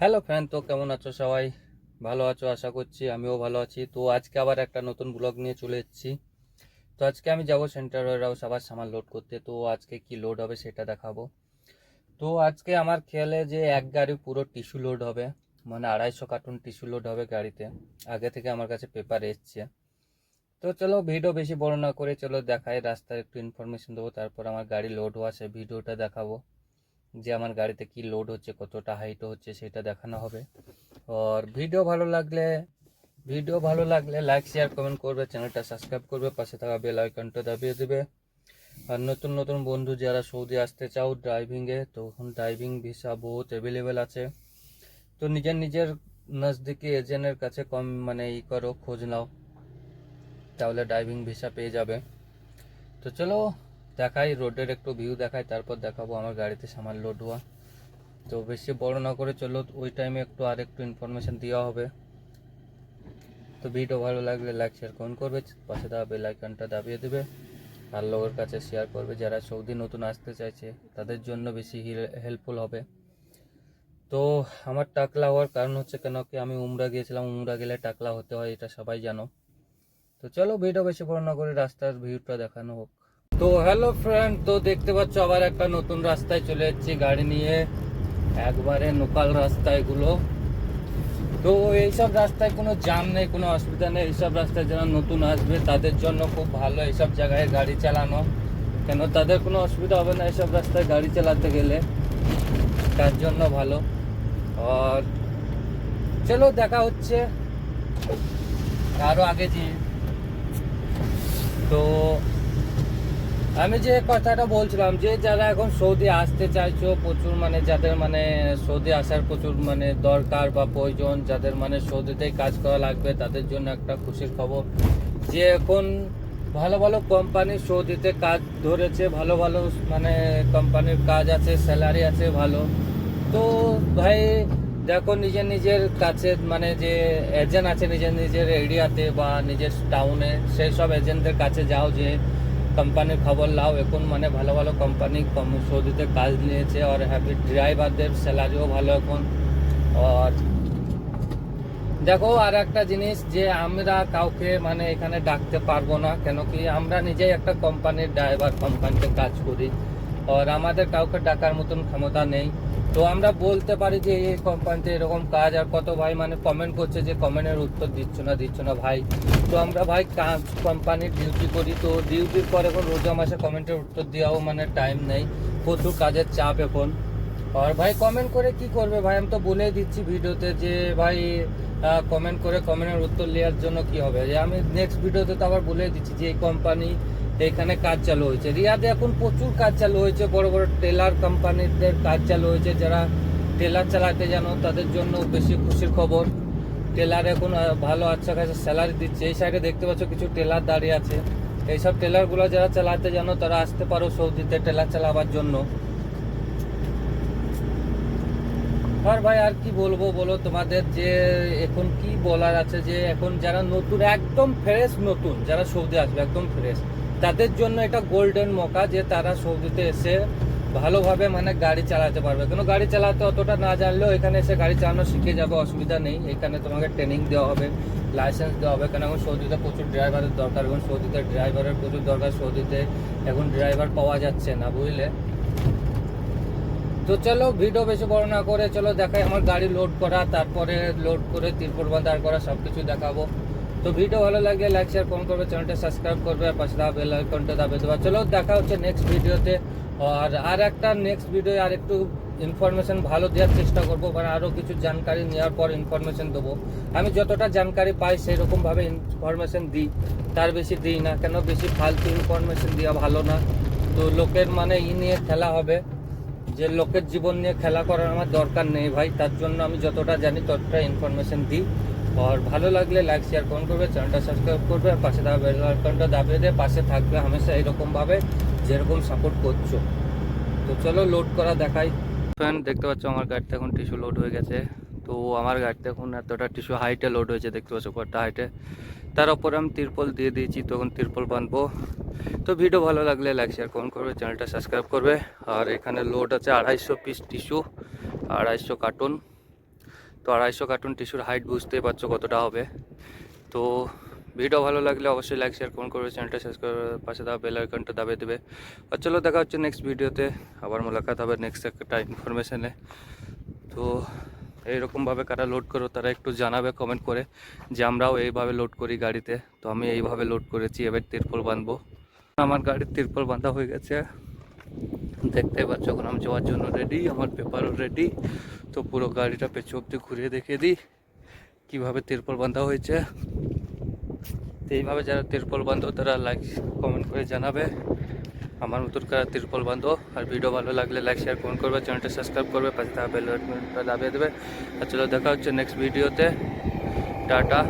Hello fan তো কেমন আছো সবাই? ভালো আছো, আশা করছি আমিও ভালো আছি। তো আজকে আবার একটা নতুন ব্লগ নিয়ে চলে এসেছি। তো আজকে আমি যাব সেন্টার হাউস আবার সামান লোড করতে। তো আজকে কি লোড হবে সেটা দেখাবো। তো আজকে আমার খেয়ালে যে এক গাড়ি পুরো টিস্যু লোড হবে মানে আড়াইশো কার্টুন টিস্যু লোড হবে গাড়িতে। আগে থেকে আমার কাছে পেপার এসছে। তো চলো ভিডিও বেশি বড় না করে চলো দেখাই, রাস্তায় একটু ইনফরমেশন দেবো, তারপর আমার গাড়ি লোড হওয়া সে ভিডিওটা দেখাবো। যে আমার গাড়িতে কি লোড হচ্ছে, কতটা হাইট হচ্ছে সেটা দেখানো হবে। আর ভিডিও ভালো লাগলে ভিডিও ভালো লাগলে লাইক শেয়ার কমেন্ট করবে চ্যানেলটা সাবস্ক্রাইব করবে, পাশে থাকা বেল আইকনটা দাবিয়ে দেবে। আর নতুন নতুন বন্ধু যারা সৌদি আসতে চাও ড্রাইভিংয়ে তখন ড্রাইভিং ভিসা বহুত অ্যাভেলেবেল আছে। তো নিজের নিজের নজদিকি এজেন্টের কাছে কম মানে ই করো, খোঁজ নাও, তাহলে ড্রাইভিং ভিসা পেয়ে যাবে। তো চলো দেখাই, রোডের একটু ভিউ দেখাই, তারপর দেখাবো আমার গাড়িতে সামান লোড হওয়া তো বেশি বড় না করে চলো, ওই টাইমে একটু আর একটু ইনফরমেশন দেওয়া হবে। তো ভিডিও ভালো লাগলে লাইক শেয়ার কোন করবে, পাশে দেওয়া বেল আইকনটা দাবিয়ে দেবে। আর লোকের কাছে শেয়ার করবে, যারা সৌদি নতুন আসতে চাইছে, তাদের জন্য বেশি হেল্পফুল হবে। তো আমার টাকলা হওয়ার কারণ হচ্ছে কেন কি, আমি উমরা গিয়েছিলাম, উমরা গেলে টাকলা হতে হয়, এটা সবাই জানো। তো চলো ভিডিও বেশি বড় না করে রাস্তার ভিউটা দেখানো হোক। তো হ্যালো ফ্রেন্ড তো দেখতে পাচ্ছ আবার একটা নতুন রাস্তায় চলে যাচ্ছি গাড়ি নিয়ে। একবারে লোকাল রাস্তা এগুলো তো এইসব রাস্তায় কোনো জ্যাম নেই, কোনো অসুবিধা নেই। এইসব রাস্তায় যারা নতুন আসবে, তাদের জন্য খুব ভালো এইসব জায়গায় গাড়ি চালানো। কেন? তাদের কোনো অসুবিধা হবে না এইসব রাস্তায় গাড়ি চালাতে গেলে। তার জন্য ভালো। আর চলো দেখা হচ্ছে আরও আগে যে তো আমি যে কথাটা বলছিলাম যে যারা এখন সৌদি আসতে চাইছো, প্রচুর মানে যাদের মানে সৌদি আসার প্রচুর মানে দরকার বা প্রয়োজন, যাদের মানে সৌদিতেই কাজ করা লাগবে, তাদের জন্য একটা খুশির খবর। যে এখন ভালো ভালো কোম্পানি সৌদিতে কাজ ধরেছে, ভালো ভালো মানে কোম্পানির কাজ আছে, স্যালারি আছে, ভালো। তো ভাই, দেখো নিজের নিজের কাছে মানে যে এজেন্ট আছে, নিজের নিজের এরিয়াতে বা নিজের টাউনে সেই সব এজেন্টদের কাছে যাও যে কোম্পানির খবর লাও। এখন মানে ভালো ভালো কোম্পানি কম সৌদিতে কাজ নিয়েছে আর হ্যাপি ড্রাইভারদের স্যালারিও ভালো এখন। আর দেখো আর একটা জিনিস যে আমরা কাউকে মানে এখানে ডাকতে পারব না, কেন কি আমরা নিজেই একটা কোম্পানির ড্রাইভার কোম্পানিতে কাজ করি। আর আমাদের কাউকে ডাকার মতন ক্ষমতা নেই তো আমরা বলতে পারি যে এই কোম্পানিতে এরকম কাজ আর কত ভাই মানে কমেন্ট করছে যে কমেন্টের উত্তর দিচ্ছ না দিচ্ছ না ভাই তো আমরা ভাই কাজ কোম্পানির ডিউটি করি তো ডিউটির পর এখন রোজা মাসে কমেন্টের উত্তর দেওয়াও মানে টাইম নেই প্রচুর কাজের চাপ এখন আর ভাই কমেন্ট করে কি করবে? ভাই, আমি তো বলেই দিচ্ছি ভিডিওতে যে, ভাই কমেন্ট করে কমেন্টের উত্তর নেওয়ার জন্য কি হবে? যে আমি নেক্সট ভিডিওতে তো আবার বলে দিচ্ছি যে, এই কোম্পানি এখানে কাজ চালু হয়েছে। রিয়াদে এখন প্রচুর কাজ চালু হয়েছে, বড় বড় টেলার কোম্পানিদের কাজ চালু হয়েছে, যারা টেলার চালাতে জানো, তাদের জন্য বেশি খুশির খবর। টেলার এখন ভালো আচ্ছা কাছে স্যালারি দিচ্ছে। এই সাইডে দেখতে পাচ্ছ কিছু টেলার দাঁড়িয়ে আছে। এইসব টেলারগুলো যারা চালাতে জানো, তারা আসতে পারো সৌদিতে টেলার চালাবার জন্য। আর ভাই, আর কি বলব বলো তোমাদের যে এখন কি বলার আছে যে এখন যারা নতুন, একদম ফ্রেশ নতুন, যারা সৌদি আসবে, একদম ফ্রেশ তাদের জন্য এটা গোল্ডেন মকা যে তারা সৌদিতে এসে ভালোভাবে মানে গাড়ি চালাতে পারবে। কোনো গাড়ি চালাতে অতটা না জানলেও এখানে এসে গাড়ি চালানো শিখে যাবে, অসুবিধা নেই। এখানে তোমাকে ট্রেনিং দেওয়া হবে লাইসেন্স দেওয়া হবে। কারণ এখন সৌদিতে প্রচুর ড্রাইভারের দরকার, এখন সৌদিতে ড্রাইভারের প্রচুর দরকার, সৌদিতে এখন ড্রাইভার পাওয়া যাচ্ছে না, বুঝলে? তো চলো ভিডিও বেশি বড় না করে চলো দেখাই আমার গাড়ি লোড করা, তারপরে লোড করে তিরপুর বান্ধার করা সব কিছু দেখাবো। তো ভিডিও ভালো লাগলে লাইক শেয়ার কমেন্ট করবে চ্যানেলটা সাবস্ক্রাইব করবে, আর পাশে দেওয়া বেল আইকনটা দাবে। দেওয়া চলো দেখা হচ্ছে নেক্সট ভিডিওতে। আর আর একটা নেক্সট ভিডিও আর একটু ইনফরমেশন ভালো দেওয়ার চেষ্টা করব মানে আরও কিছু জানকারি নেওয়ার পর ইনফরমেশন দেবো। আমি যতটা জানকারি পাই সেই রকমভাবে ইনফরমেশন দিই। তার বেশি দিই না, কেন বেশি ফালতু ইনফরমেশন দেওয়া ভালো না। তো লোকের মানে ই নিয়ে খেলা হবে। যে লোকের জীবন নিয়ে খেলা করার আমার দরকার নেই ভাই, তার জন্য আমি যতটা জানি ততটা ইনফরমেশন দিই। আর ভালো লাগলে লাইক শেয়ার কমেন্ট করবে চ্যানেলটা সাবস্ক্রাইব করবে, আর পাশে বেল আইকনটা দাবিয়ে দিয়ে পাশে থাকবে হামেশা এরকমভাবে যেরকম সাপোর্ট করছ। তো চলো লোড করা দেখাই। ফ্রেন্ড দেখতে পাচ্ছ আমার গাড়িতে এখন টিস্যু লোড হয়ে গেছে। তো আমার গাড়িতে এখন এতটা টিস্যু হাইটে লোড হয়েছে, দেখতে পাচ্ছ কটা হাইটে তার উপরে আমি তিরপল দিয়ে দিয়েছি তখন তিরপল বানবো তো ভিডিও ভালো লাগলে লাইক শেয়ার কমেন্ট করবে চ্যানেলটা সাবস্ক্রাইব করবে। আর এখানে লোড আছে আড়াইশো পিস টিস্যু আড়াইশো কার্টুন তো আড়াইশো কার্টুন টিস্যুর হাইট বুঝতেই পারছ কতটা হবে। তো ভিডিও ভালো লাগলে অবশ্যই লাইক শেয়ার কমেন্ট করবে চ্যানেলটা সাবস্ক্রাইব করে পাশে দেওয়া বেল আইকনটা দাবিয়ে দেবে। আর চলো দেখা হচ্ছে নেক্সট ভিডিওতে আবার মোলাকাত হবে নেক্সট একটা ইনফরমেশনে তো এইরকমভাবে কারা লোড করো, তারা একটু জানাবে কমেন্ট করে যে আমরাও এইভাবে লোড করি গাড়িতে। তো আমি এইভাবে লোড করেছি, এবার তিরপল বাঁধবো। আমার গাড়ির তিরপল বাঁধা হয়ে গেছে। দেখতে পাচ্ছ, এখন আমি যাওয়ার জন্য রেডি আমার পেপারও রেডি তো পুরো গাড়িটা পেছু অব্দি ঘুরিয়ে দেখিয়ে দিই, কীভাবে তিরপল বাঁধা হয়েছে। তো এইভাবে যারা তিরপল বাঁধো, তারা লাইক কমেন্ট করে জানাবে। আমার মতন কারা তিরপল বাঁধো। আর ভিডিও ভালো লাগলে লাইক শেয়ার কমেন্ট করবে। চ্যানেলটা সাবস্ক্রাইব করবে। পাশে থাকা বেল দাবিয়ে দেবে। আর চলো দেখা হচ্ছে নেক্সট ভিডিওতে টাটা।